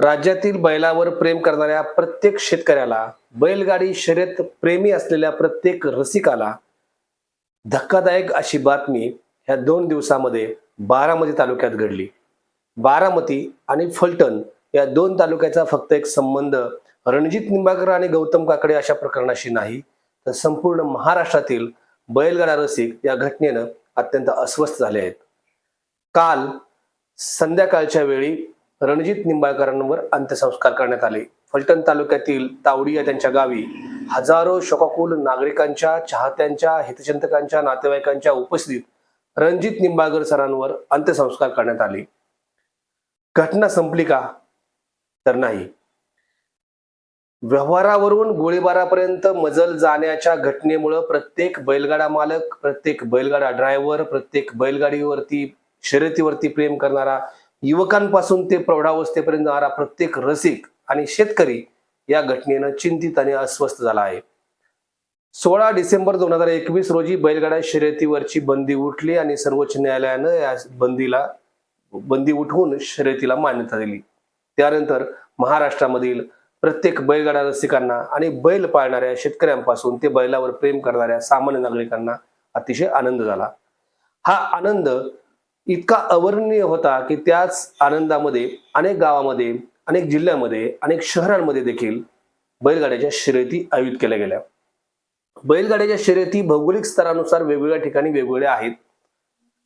राज्यातील बैलावर प्रेम करणाऱ्या प्रत्येक शेतकऱ्याला बैलगाडी शर्यत प्रेमी असलेल्या प्रत्येक रसिकाला धक्कादायक अशी बातमी ह्या दोन दिवसामध्ये बारामती तालुक्यात घडली. बारामती आणि फलटण या दोन तालुक्याचा फक्त एक संबंध रणजित निंबाळकर आणि गौतम काकडे अशा प्रकरणाशी नाही तर संपूर्ण महाराष्ट्रातील बैलगाडा रसिक या घटनेनं अत्यंत अस्वस्थ झाले आहेत. काल संध्याकाळच्या वेळी रणजित निंबाळकरांवर अंत्यसंस्कार करण्यात आले. फलटण तालुक्यातील तावडी या त्यांच्या गावी हजारो शोकाकुल नागरिकांच्या चाहत्यांच्या हितचिंतकांच्या नातेवाईकांच्या उपस्थितीत रणजित निंबाळकर सरांवर अंत्यसंस्कार करण्यात आले. घटना संपली का? तर नाही. व्यवहारावरून गोळीबारापर्यंत मजल जाण्याच्या घटनेमुळं प्रत्येक बैलगाडा मालक प्रत्येक बैलगाडा ड्रायव्हर प्रत्येक बैलगाडीवरती शर्यतीवरती प्रेम करणारा युवकांपासून ते प्रौढावस्थेपर्यंत जाणारा प्रत्येक रसिक आणि शेतकरी या घटनेनं चिंतित आणि अस्वस्थ झाला आहे. सोळा डिसेंबर दोन हजार एकवीस रोजी बैलगाडा शर्यतीवरची बंदी उठली आणि सर्वोच्च न्यायालयानं या बंदीला बंदी उठवून शर्यतीला मान्यता दिली. त्यानंतर महाराष्ट्रामधील प्रत्येक बैलगाडा रसिकांना आणि बैल पाळणाऱ्या शेतकऱ्यांपासून ते बैलावर प्रेम करणाऱ्या सामान्य नागरिकांना अतिशय आनंद झाला. हा आनंद इतका अवर्णनीय होता की त्याच आनंदामध्ये अनेक गावामध्ये अनेक जिल्ह्यामध्ये अनेक शहरांमध्ये देखील बैलगाड्याच्या शर्यती आयोजित केल्या गेल्या. बैलगाड्याच्या शर्यती भौगोलिक स्तरानुसार वेगवेगळ्या ठिकाणी वेगवेगळ्या आहेत.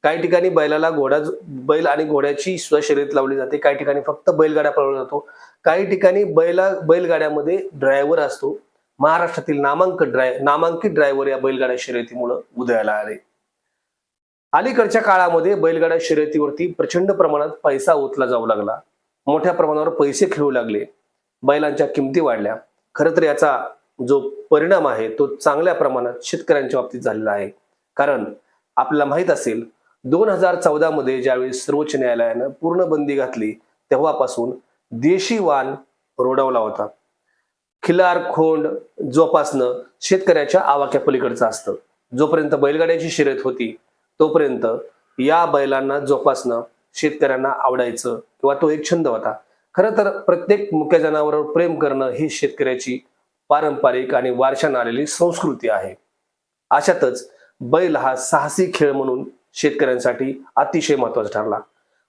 काही ठिकाणी बैलाला घोडा बैल आणि घोड्याची सुद्धा शर्यत लावली जाते. काही ठिकाणी फक्त बैलगाड्या पळवला जातो. काही ठिकाणी बैला बैलगाड्यामध्ये ड्रायव्हर असतो. महाराष्ट्रातील नामांक ड्राय नामांकित ड्रायव्हर या बैलगाड्या शर्यतीमुळे उदयाला आले. अलीकडच्या काळामध्ये बैलगाड्या शर्यतीवरती प्रचंड प्रमाणात पैसा ओतला जाऊ लागला. मोठ्या प्रमाणावर पैसे खेळू लागले. बैलांच्या किमती वाढल्या. खरं तर याचा जो परिणाम आहे तो चांगल्या प्रमाणात शेतकऱ्यांच्या बाबतीत झालेला आहे. कारण आपल्याला माहीत असेल दोन हजार चौदा मध्ये ज्यावेळी सर्वोच्च न्यायालयानं पूर्ण बंदी घातली तेव्हापासून देशी वाण रोडवला होता. खिलार खोंड जोपासणं शेतकऱ्याच्या आवाक्या पलीकडचं असतं. जोपर्यंत बैलगाड्याची शर्यत होती तोपर्यंत या बैलांना जोपासणं शेतकऱ्यांना आवडायचं किंवा तो एक छंद होता. खरं तर प्रत्येक मुक्या जनावरावर प्रेम करणं ही शेतकऱ्याची पारंपरिक आणि वारशाने आलेली संस्कृती आहे. अशातच बैल हा साहसी खेळ म्हणून शेतकऱ्यांसाठी अतिशय महत्त्वाचा ठरला.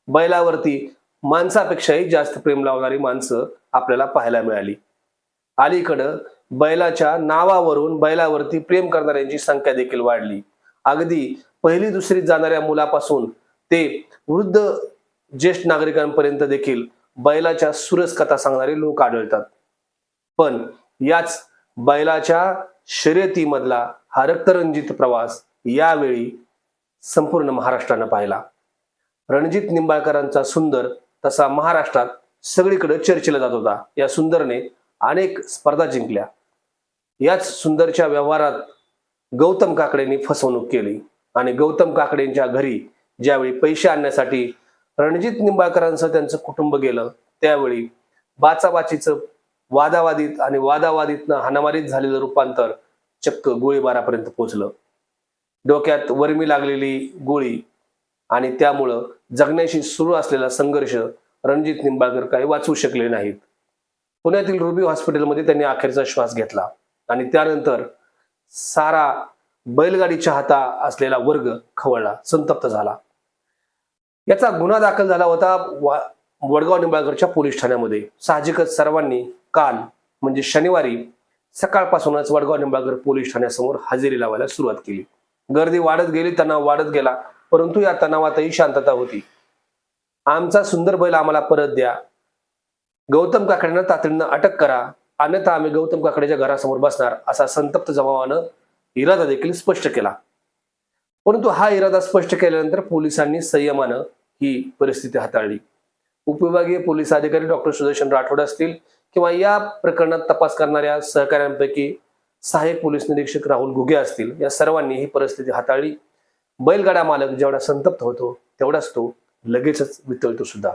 बैलावरती माणसापेक्षाही जास्त प्रेम लावणारी माणसं आपल्याला पाहायला मिळाली. अलीकडं बैलाच्या नावावरून बैलावरती प्रेम करणाऱ्यांची संख्या देखील वाढली. अगदी पहिली दुसरीत जाणाऱ्या मुलापासून ते वृद्ध ज्येष्ठ नागरिकांपर्यंत देखील बैलाच्या सुरस कथा सांगणारे लोक आढळतात. पण याच बैलाच्या शर्यतीमधला हा रक्तरंजित प्रवास यावेळी संपूर्ण महाराष्ट्रानं पाहिला. रणजित निंबाळकरांचा सुंदर तसा महाराष्ट्रात सगळीकडे चर्चेला जात होता. या सुंदरने अनेक स्पर्धा जिंकल्या. याच सुंदरच्या व्यवहारात गौतम काकडेंनी फसवणूक केली आणि गौतम काकडेंच्या घरी ज्यावेळी पैसे आणण्यासाठी रणजित निंबाळकरांसह त्यांचं कुटुंब गेलं त्यावेळी बाचाबाचीचं वादावादीत आणि वादावादीतनं हाणामारीत झालेलं रूपांतर चक्क गोळीबारापर्यंत पोहोचलं डोक्यात वर्मी लागलेली गोळी आणि त्यामुळं जगण्याशी सुरू असलेला संघर्ष रणजित निंबाळकर काही वाचवू शकले नाहीत. पुण्यातील रुबी हॉस्पिटलमध्ये त्यांनी अखेरचा श्वास घेतला आणि त्यानंतर सारा बैलगाडी चाहता असलेला वर्ग खवळला संतप्त झाला. याचा गुन्हा दाखल झाला होता वा- वडगाव निंबाळकरच्या पोलीस ठाण्यामध्ये. साहजिकच सर्वांनी काल म्हणजे शनिवारी सकाळपासूनच वडगाव निंबाळकर पोलीस ठाण्यासमोर हजेरी लावायला सुरुवात केली. गर्दी वाढत गेली तणाव वाढत गेला परंतु या तणावातही शांतता होती. आमचा सुंदर बैल आम्हाला परत द्या. गौतम काकडेंना तातडीनं अटक करा. अन्यथा आम्ही गौतम काकडेच्या घरासमोर बसणार असा संतप्त जमावानं इरादा देखील स्पष्ट केला. परंतु हा इरादा स्पष्ट केल्यानंतर पोलिसांनी संयमानं ही परिस्थिती हाताळली. उपविभागीय पोलीस अधिकारी डॉक्टर सुदर्शन राठोड असतील किंवा या प्रकरणात तपास करणाऱ्या सहकाऱ्यांपैकी सहाय्यक पोलीस निरीक्षक राहुल घुगे असतील या सर्वांनी ही परिस्थिती हाताळली. बैलगाडा मालक जेवढा संतप्त होतो तेवढाच तो लगेचच वितळतो सुद्धा.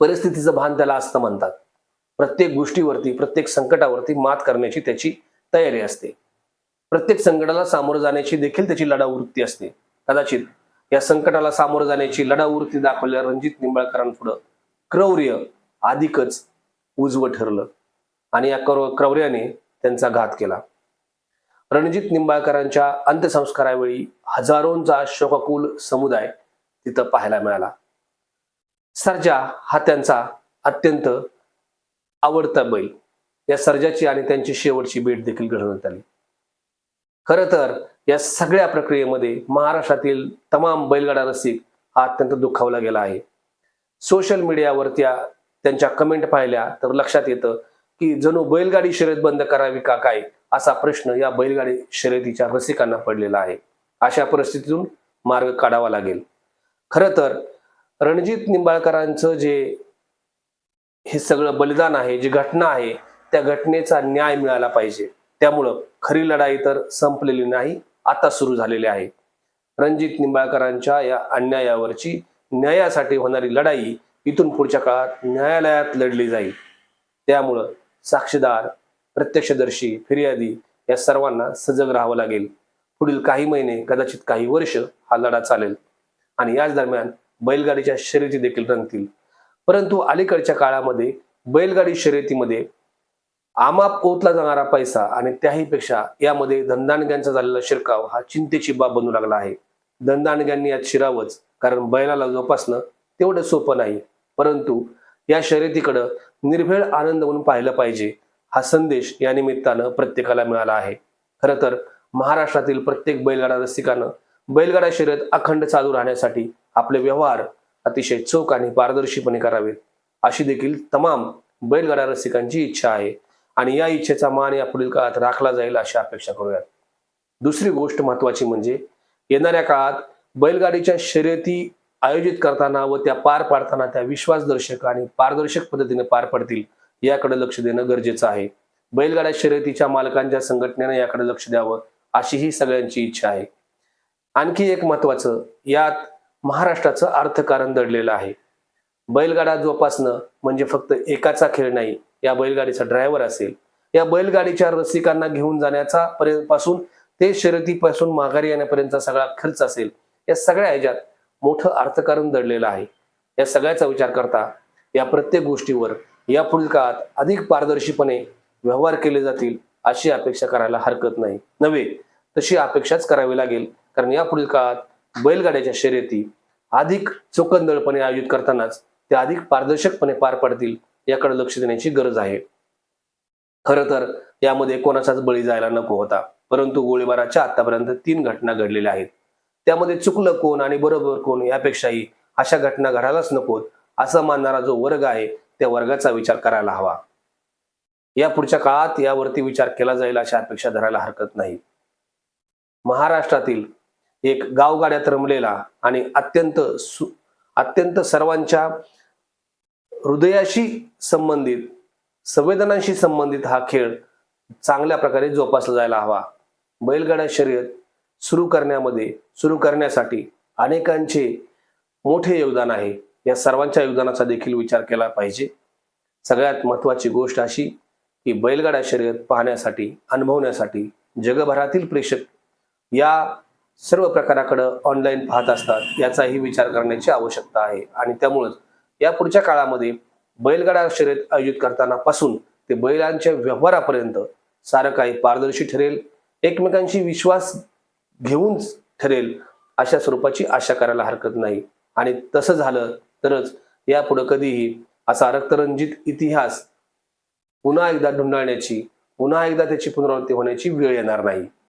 परिस्थितीचं भान त्याला असतं म्हणतात प्रत्येक गोष्टीवरती प्रत्येक संकटावरती मात करण्याची त्याची तयारी असते. प्रत्येक संकटाला सामोरं जाण्याची देखील त्याची लढाऊ वृत्ती असते. कदाचित या संकटाला सामोरं जाण्याची लढाऊ वृत्ती दाखवलेल्या रणजित निंबाळकरांपुढं क्रौर्य अधिकच उजवं ठरलं आणि या क्र क्रौर्याने त्यांचा घात केला. रणजित निंबाळकरांच्या अंत्यसंस्कारावेळी हजारोंचा शोककुल समुदाय तिथं पाहायला मिळाला. सर्जा हा त्यांचा अत्यंत आवडता बैल. या सर्जाची आणि त्यांची शेवटची भेट देखील घडवण्यात आली. खरं तर या सगळ्या प्रक्रियेमध्ये महाराष्ट्रातील तमाम बैलगाडा रसिक हा अत्यंत दुखावला गेला आहे. सोशल मीडियावर त्या त्यांच्या कमेंट पाहिल्या तर लक्षात येतं की जणू बैलगाडी शर्यत बंद करावी का काय असा प्रश्न या बैलगाडी शर्यतीच्या रसिकांना पडलेला आहे. अशा परिस्थितीतून मार्ग काढावा लागेल. खरं तर रणजित निंबाळकरांचं जे हे सगळं बलिदान आहे जी घटना आहे त्या घटनेचा न्याय मिळाला पाहिजे. त्यामुळं खरी लढाई तर संपलेली नाही आता सुरू झालेली आहे. रणजित निंबाळकरांच्या या अन्यायावरची न्यायासाठी होणारी लढाई इथून पुढच्या काळात न्यायालयात लढली जाईल. त्यामुळं साक्षीदार प्रत्यक्षदर्शी फिर्यादी या सर्वांना सजग राहावं लागेल. पुढील काही महिने कदाचित काही वर्ष हा लढा चालेल. आणि याच दरम्यान बैलगाडीच्या शर्यती देखील रंगतील. परंतु अलीकडच्या काळामध्ये बैलगाडी शर्यतीमध्ये आमाप ओतला जाणारा पैसा आणि त्याहीपेक्षा यामध्ये धंदाणग्यांचा झालेला शिरकाव हा चिंतेची बाब बनू लागला आहे. धंदाणग्यांनी यात शिरावंच कारण बैलाला जोपासणं तेवढं सोपं नाही. परंतु या शर्यतीकडं निर्भेळ आनंद म्हणून पाहिलं पाहिजे हा संदेश या निमित्तानं प्रत्येकाला मिळाला आहे. खरं तर महाराष्ट्रातील प्रत्येक बैलगाडा रसिकानं बैलगाडा शर्यत अखंड चालू राहण्यासाठी आपले व्यवहार अतिशय चोख आणि पारदर्शीपणे करावेत अशी देखील तमाम बैलगाडा रसिकांची इच्छा आहे आणि या इच्छेचा मान या पुढील काळात राखला जाईल अशी अपेक्षा करूयात. दुसरी गोष्ट महत्वाची म्हणजे येणाऱ्या काळात बैलगाडीच्या शर्यती आयोजित करताना व त्या पार पाडताना त्या विश्वासदर्शक आणि पारदर्शक पद्धतीने पार पडतील याकडे लक्ष देणं गरजेचं आहे. बैलगाड्या शर्यतीच्या मालकांच्या संघटनेनं याकडे लक्ष द्यावं अशी ही सगळ्यांची इच्छा आहे. आणखी एक महत्वाचं यात महाराष्ट्राचं अर्थकारण दडलेलं आहे. बैलगाडा जोपासणं म्हणजे फक्त एकाचा खेळ नाही या बैलगाडीचा ड्रायव्हर असेल. या बैलगाडीच्या रसिकांना घेऊन जाण्याचा पर्यंतपासून ते शर्यतीपासून माघारी येण्यापर्यंतचा सगळा खर्च असेल या सगळ्या ह्याच्यात मोठं अर्थकारण दडलेलं आहे. या सगळ्याचा विचार करता या प्रत्येक गोष्टीवर या पुढील काळात अधिक पारदर्शीपणे व्यवहार केले जातील अशी अपेक्षा करायला हरकत नाही. नव्हे तशी अपेक्षाच करावी लागेल कारण या पुढील काळात बैलगाड्याच्या शर्यती अधिक चोकंदळपणे आयोजित करतानाच ते अधिक पारदर्शकपणे पार पडतील याकडे लक्ष देण्याची गरज आहे. खरं तर यामध्ये कोणाचाच बळी जायला नको होता परंतु गोळीबाराच्या आतापर्यंत तीन घटना घडलेल्या आहेत. त्यामध्ये चुकलं कोण आणि बरोबर कोण यापेक्षाही अशा घटना घडायलाच नकोत असं मानणारा जो वर्ग आहे त्या वर्गाचा विचार करायला हवा. या पुढच्या काळात यावरती विचार केला जाईल अशा अपेक्षा धरायला हरकत नाही. महाराष्ट्रातील एक गावगाड्यात रमलेला आणि अत्यंत सु अत्यंत सर्वांच्या हृदयाशी संबंधित संवेदनांशी संबंधित हा खेळ चांगल्या प्रकारे जोपासला जायला हवा. बैलगाड्या शर्यत सुरू करण्यामध्ये सुरू करण्यासाठी अनेकांचे मोठे योगदान आहे. या सर्वांच्या योगदानाचा देखील विचार केला पाहिजे. सगळ्यात महत्वाची गोष्ट अशी की बैलगाड्या शर्यत पाहण्यासाठी अनुभवण्यासाठी जगभरातील प्रेक्षक या सर्व प्रकाराकडं ऑनलाईन पाहत असतात. याचाही विचार करण्याची आवश्यकता आहे. आणि त्यामुळंच या पुढच्या काळामध्ये बैलगाडा शर्यत आयोजित करताना पासून ते बैलांच्या व्यवहारापर्यंत सारं काही पारदर्शी ठरेल एकमेकांशी विश्वास घेऊन ठरेल अशा स्वरूपाची आशा करायला हरकत नाही. आणि तसं झालं तरच यापुढे कधीही असा रक्तरंजित इतिहास पुन्हा एकदा ढुंढाळण्याची पुन्हा एकदा त्याची पुनरावृत्ती होण्याची वेळ येणार नाही.